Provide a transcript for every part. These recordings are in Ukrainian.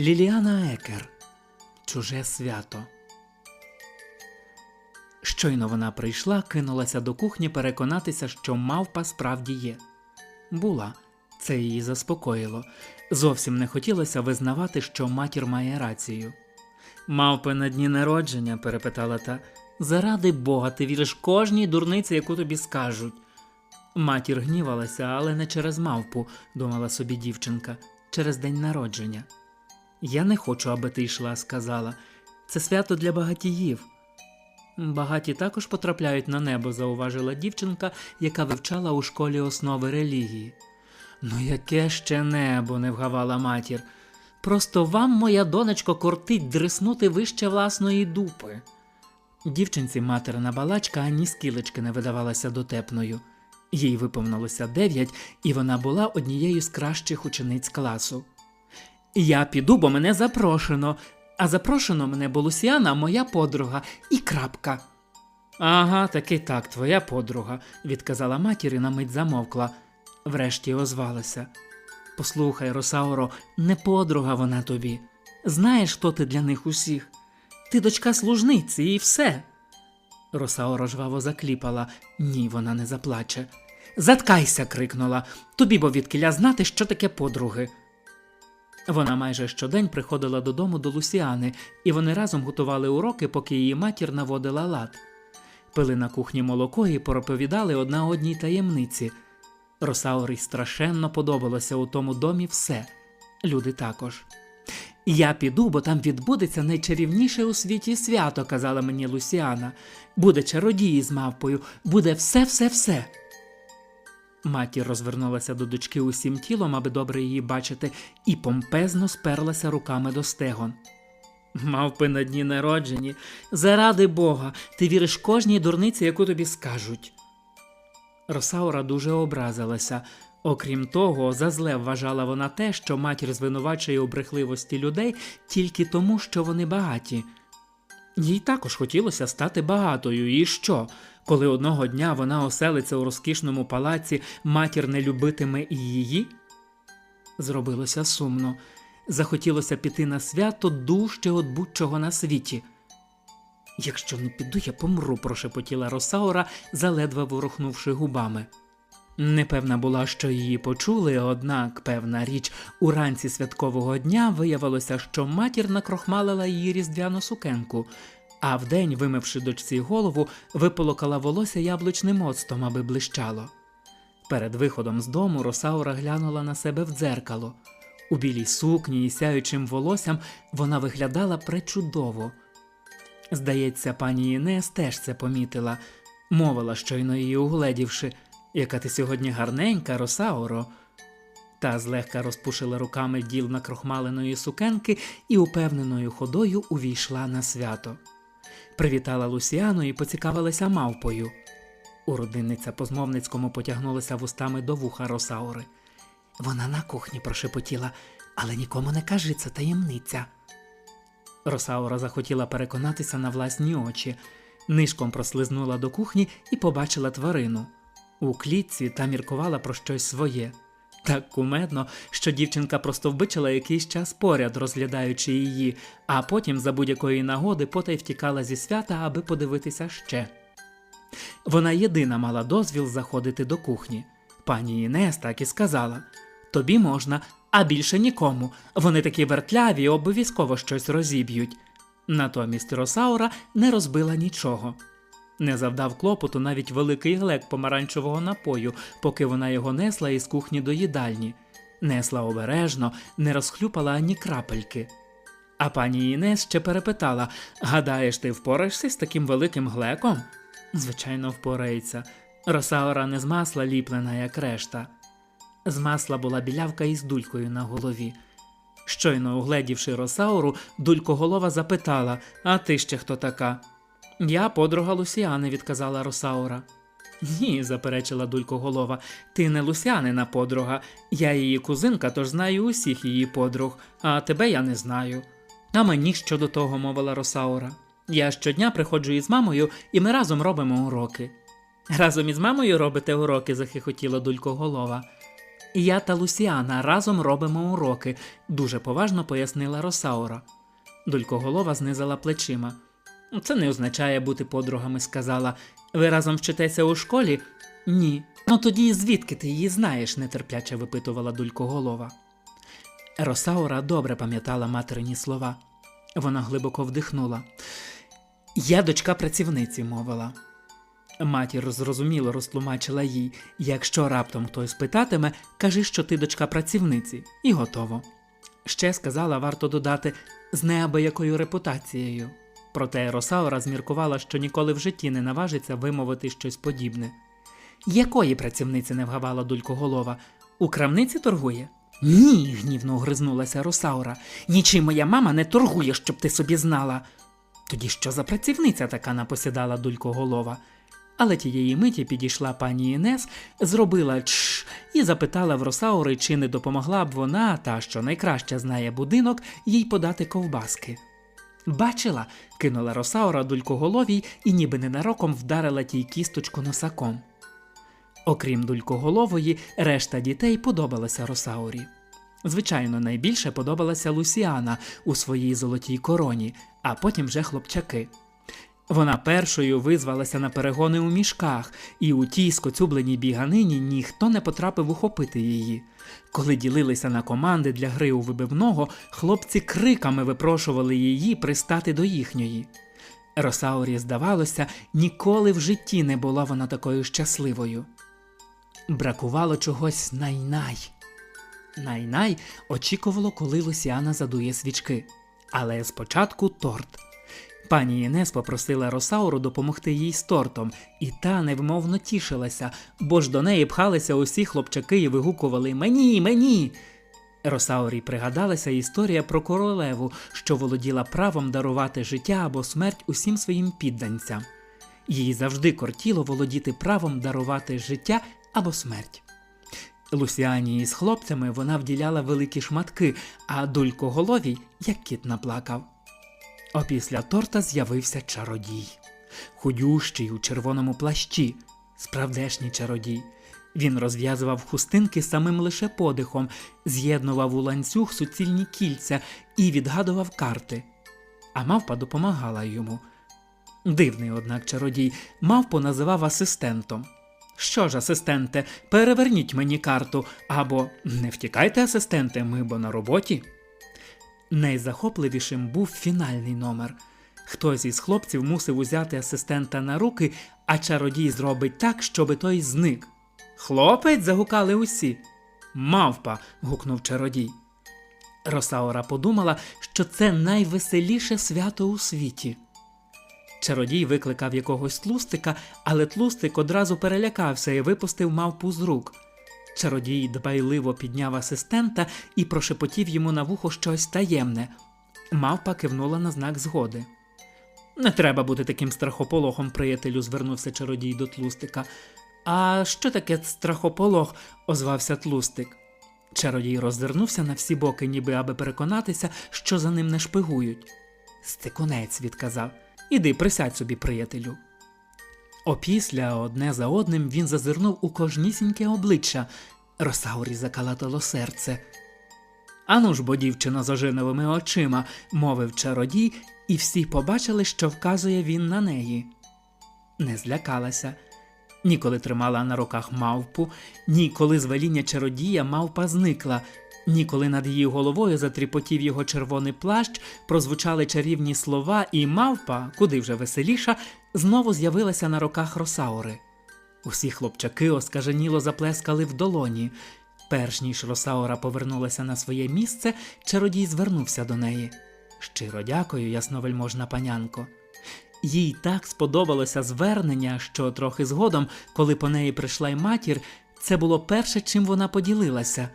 Ліліана Екер. Чуже свято. Щойно вона прийшла, кинулася до кухні переконатися, що мавпа справді є. Була, це її заспокоїло. Зовсім не хотілося визнавати, що матір має рацію. Мавпи на дні народження, перепитала та. Заради Бога, ти віриш кожній дурниці, яку тобі скажуть. Матір гнівалася, але не через мавпу, думала собі дівчинка, через день народження. Я не хочу, аби ти йшла, сказала. Це свято для багатіїв. Багаті також потрапляють на небо, зауважила дівчинка, яка вивчала у школі основи релігії. Ну, яке ще небо, не вгавала матір. Просто вам, моя донечко, кортить дриснути вище власної дупи. Дівчинці материна балачка ані скілечки не видавалася дотепною. Їй виповнилося дев'ять, і вона була однією з кращих учениць класу. Я піду, бо мене запрошено, а запрошено мене бо Лусіана, моя подруга, і крапка. Ага, таки так, твоя подруга, відказала матір і на мить замовкла. Врешті озвалася. Послухай, Росауро, не подруга вона тобі. Знаєш, хто ти для них усіх? Ти дочка служниці і все. Росаоро жваво закліпала. Ні, вона не заплаче. Заткайся. крикнула. Тобі бо відкіля знати, що таке подруги. Вона майже щодень приходила додому до Лусіани, і вони разом готували уроки, поки її матір наводила лад. Пили на кухні молоко і проповідали одна одній таємниці. Росаурі страшенно подобалося у тому домі все, люди також. Я піду, бо там відбудеться найчарівніше у світі свято, казала мені Лусіана. Буде чародії з мавпою, буде все-все-все. Матір розвернулася до дочки усім тілом, аби добре її бачити, і помпезно сперлася руками до стегон. Мавпи на дні народжені. Заради Бога, ти віриш кожній дурниці, яку тобі скажуть. Росаура дуже образилася. Окрім того, за зле вважала вона те, що матір звинувачує у брехливості людей тільки тому, що вони багаті. Їй також хотілося стати багатою, і що? Коли одного дня вона оселиться у розкішному палаці, матір не любитиме і її? Зробилося сумно. Захотілося піти на свято дужче от будь-чого на світі. Якщо не піду, я помру, прошепотіла Росаура, заледве ворухнувши губами. Непевна була, що її почули, однак певна річ, уранці святкового дня виявилося, що матір накрохмалила її різдвяну сукенку, а вдень, вимивши дочці голову, виполокала волосся яблучним оцтом, аби блищало. Перед виходом з дому Росаура глянула на себе в дзеркало. У білій сукні і сяючим волоссям вона виглядала пречудово. Здається, пані Інес теж це помітила, мовила, щойно її угледівши, яка ти сьогодні гарненька, Росауро. Та злегка розпушила руками діл накрохмаленої сукенки і упевненою ходою увійшла на свято. Привітала Лусіану і поцікавилася мавпою. Уродинниця по змовницькому потягнулася вустами до вуха Росаури. Вона на кухні прошепотіла, але нікому не кажи, це таємниця. Росаура захотіла переконатися на власні очі, нишком прослизнула до кухні і побачила тварину. У клітці та міркувала про щось своє. Так кумедно, що дівчинка просто вбичила якийсь час поряд, розглядаючи її, а потім за будь-якої нагоди потай втікала зі свята, аби подивитися ще. Вона єдина мала дозвіл заходити до кухні. Пані Інес так і сказала тобі можна, а більше нікому. Вони такі вертляві, обов'язково щось розіб'ють. Натомість Росаура не розбила нічого. Не завдав клопоту навіть великий глек помаранчевого напою, поки вона його несла із кухні до їдальні. Несла обережно, не розхлюпала ані крапельки. А пані Інес ще перепитала Гадаєш, ти впораєшся з таким великим глеком? Звичайно, впорається. Росаура не з масла ліплена, як решта. З масла була білявка із дулькою на голові. Щойно угледівши Росауру, дулькоголова запитала А ти ще хто така? Я подруга Лусіани, відказала Росаура. Ні, заперечила дулькоголова, ти не Лусянина подруга. Я її кузинка, тож знаю усіх її подруг, а тебе я не знаю. А мені що до того, мовила Росаура. Я щодня приходжу із мамою, і ми разом робимо уроки. Разом із мамою робите уроки, захихотіла дулькоголова. Я та Лусіана разом робимо уроки, дуже поважно пояснила Росаура. Долькоголова знизала плечима. Це не означає бути подругами, сказала. Ви разом вчитеся у школі? Ні. Ну тоді звідки ти її знаєш? нетерпляче випитувала Долькоголова. Росаура добре пам'ятала материні слова. Вона глибоко вдихнула. Я дочка працівниці, мовила. Матір зрозуміло розтлумачила їй якщо раптом хтось питатиме, кажи, що ти дочка працівниці, і готово. Ще сказала, варто додати, з неабиякою репутацією. Проте Росаура зміркувала, що ніколи в житті не наважиться вимовити щось подібне. Якої працівниці не вгавала дулькоголова? У крамниці торгує? Ні, гнівно огризнулася Росаура. Нічим моя мама не торгує, щоб ти собі знала. Тоді що за працівниця така напосідала дулькоголова? Але тієї миті підійшла пані Інес, зробила чш і запитала в Росаури, чи не допомогла б вона, та що найкраще знає будинок, їй подати ковбаски. Бачила, кинула Росаура дулькоголовій і ніби ненароком вдарила тій кісточку носаком. Окрім дулькоголової, решта дітей подобалася Росаурі. Звичайно, найбільше подобалася Лусіана у своїй золотій короні, а потім вже хлопчаки. Вона першою визвалася на перегони у мішках, і у тій скоцюбленій біганині ніхто не потрапив ухопити її. Коли ділилися на команди для гри у вибивного, хлопці криками випрошували її пристати до їхньої. Росаурі, здавалося, ніколи в житті не була вона такою щасливою. Бракувало чогось най-най. Най-най очікувало, коли Лусіана задує свічки. Але спочатку торт. Пані Інес попросила Росауру допомогти їй з тортом, і та невмовно тішилася, бо ж до неї пхалися усі хлопчаки і вигукували Мені, мені. Росаурі пригадалася історія про королеву, що володіла правом дарувати життя або смерть усім своїм підданцям. Їй завжди кортіло володіти правом дарувати життя або смерть. Лусіані із хлопцями вона вділяла великі шматки, а дулькоголовій, як кіт наплакав. Опісля торта з'явився чародій, худющий у червоному плащі, справдешній чародій. Він розв'язував хустинки самим лише подихом, з'єднував у ланцюг суцільні кільця і відгадував карти. А мавпа допомагала йому. Дивний, однак, чародій, мавпу називав асистентом. Що ж, асистенте, переверніть мені карту, або не втікайте, асистенте, ми бо на роботі. Найзахопливішим був фінальний номер. Хтось із хлопців мусив узяти асистента на руки, а чародій зробить так, щоби той зник. Хлопець. загукали усі. Мавпа. гукнув чародій. Росаура подумала, що це найвеселіше свято у світі. Чародій викликав якогось тлустика, але тлустик одразу перелякався і випустив мавпу з рук. Чародій дбайливо підняв асистента і прошепотів йому на вухо щось таємне. Мавпа кивнула на знак згоди. Не треба бути таким страхополохом, приятелю, звернувся чародій до тлустика. А що таке страхополох? озвався тлустик. Чародій роззирнувся на всі боки, ніби аби переконатися, що за ним не шпигують. Стикунець відказав. Іди, присядь собі, приятелю. Опісля одне за одним він зазирнув у кожнісіньке обличчя. Росаурі закалатало серце. Ану ж бо дівчина з ожиновими очима, мовив чародій, і всі побачили, що вказує він на неї. Не злякалася. Ніколи тримала на руках мавпу, ні коли з веління чародія мавпа зникла, ні коли над її головою затріпотів його червоний плащ, прозвучали чарівні слова, і мавпа, куди вже веселіша, знову з'явилася на руках Росаури. Усі хлопчаки оскаженіло заплескали в долоні. Перш ніж Росаура повернулася на своє місце, чародій звернувся до неї. Щиро дякую, ясновельможна панянко. Їй так сподобалося звернення, що трохи згодом, коли по неї прийшла й матір, це було перше, чим вона поділилася.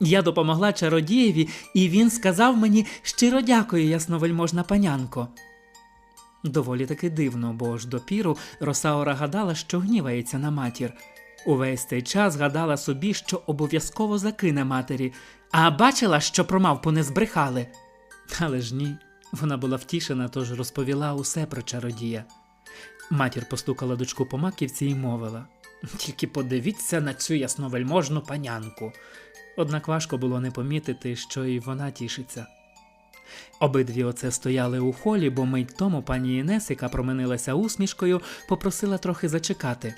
Я допомогла чародієві, і він сказав мені щиро дякую, ясновельможна панянко. Доволі таки дивно, бо ж допіру Росаура гадала, що гнівається на матір. Увесь цей час гадала собі, що обов'язково закине матері, а бачила, що про мавпу не збрехали. Але ж ні, вона була втішена, тож розповіла усе про чародія. Матір постукала дочку по маківці і мовила Тільки подивіться на цю ясновельможну панянку. Однак важко було не помітити, що і вона тішиться. Обидві оце стояли у холі, бо мить тому пані Інес, яка променилася усмішкою, попросила трохи зачекати.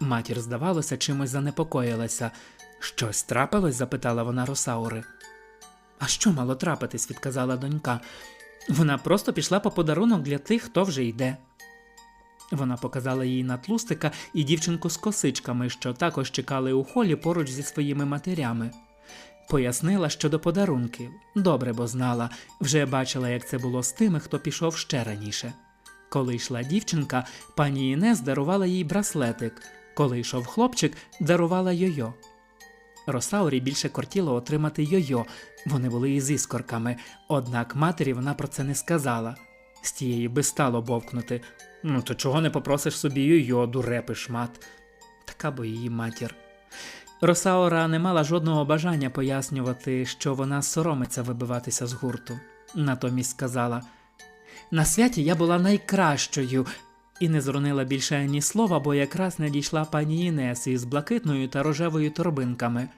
Матір, здавалося, чимось занепокоїлася. Щось трапилось? запитала вона Росаури. А що мало трапитись? відказала донька. Вона просто пішла по подарунок для тих, хто вже йде. Вона показала їй на тлустика і дівчинку з косичками, що також чекали у холі поруч зі своїми матерями. Пояснила щодо подарунків. Добре, бо знала, вже бачила, як це було з тими, хто пішов ще раніше. Коли йшла дівчинка, пані Інес дарувала їй браслетик, коли йшов хлопчик, дарувала йойо. Росаурі більше кортіло отримати йойо, вони були із іскорками, однак матері вона про це не сказала. З тієї би стало бовкнути. Ну, то чого не попросиш собі йойо, дурепи шмат. Така бо її матір. Росаора не мала жодного бажання пояснювати, що вона соромиться вибиватися з гурту. Натомість сказала: На святі я була найкращою, і не зронила більше ані слова, бо якраз надійшла пані Інес із блакитною та рожевою торбинками.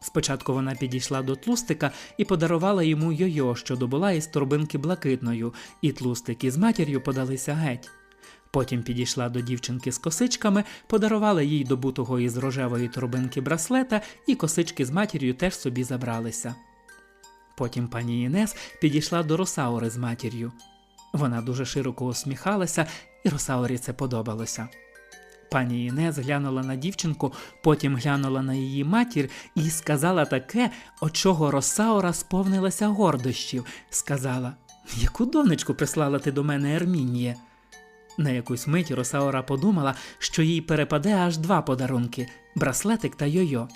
Спочатку вона підійшла до тлустика і подарувала йому йойо, що добула із торбинки блакитною, і тлустик із матір'ю подалися геть. Потім підійшла до дівчинки з косичками, подарувала їй добутого із рожевої торбинки браслета, і косички з матір'ю теж собі забралися. Потім пані Інес підійшла до Росаури з матір'ю. Вона дуже широко усміхалася, і Росаурі це подобалося. Пані Інес глянула на дівчинку, потім глянула на її матір і сказала таке, от чого Росаура сповнилася гордощів. Сказала: Яку донечку прислала ти до мене Ермініє? На якусь мить Росаура подумала, що їй перепаде аж два подарунки браслетик та йойо.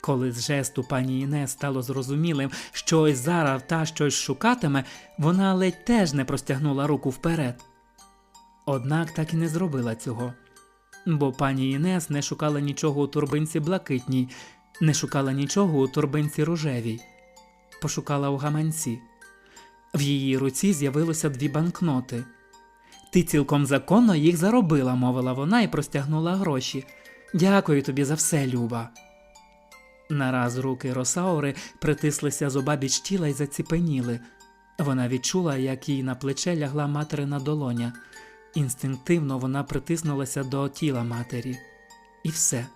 Коли з жесту пані Інес стало зрозумілим, що ось зараз та щось шукатиме, вона ледь теж не простягнула руку вперед. Однак так і не зробила цього, бо пані Інес не шукала нічого у торбинці блакитній, не шукала нічого у торбинці рожевій, пошукала у гаманці. В її руці з'явилося дві банкноти. Ти цілком законно їх заробила, мовила вона і простягнула гроші. Дякую тобі за все, Люба. Нараз руки Росаури притислися зобабіч тіла й заціпеніли. Вона відчула, як їй на плече лягла материна долоня. Інстинктивно вона притиснулася до тіла матері. І все.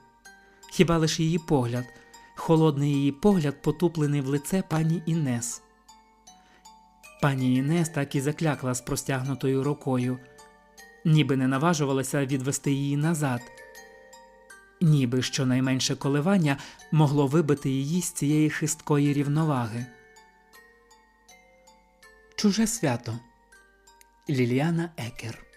Хіба лиш її погляд, холодний її погляд потуплений в лице пані Інес. Пані Інес так і заклякла з простягнутою рукою, ніби не наважувалася відвести її назад, ніби щонайменше коливання могло вибити її з цієї хисткої рівноваги. Чуже свято Ліліана Екер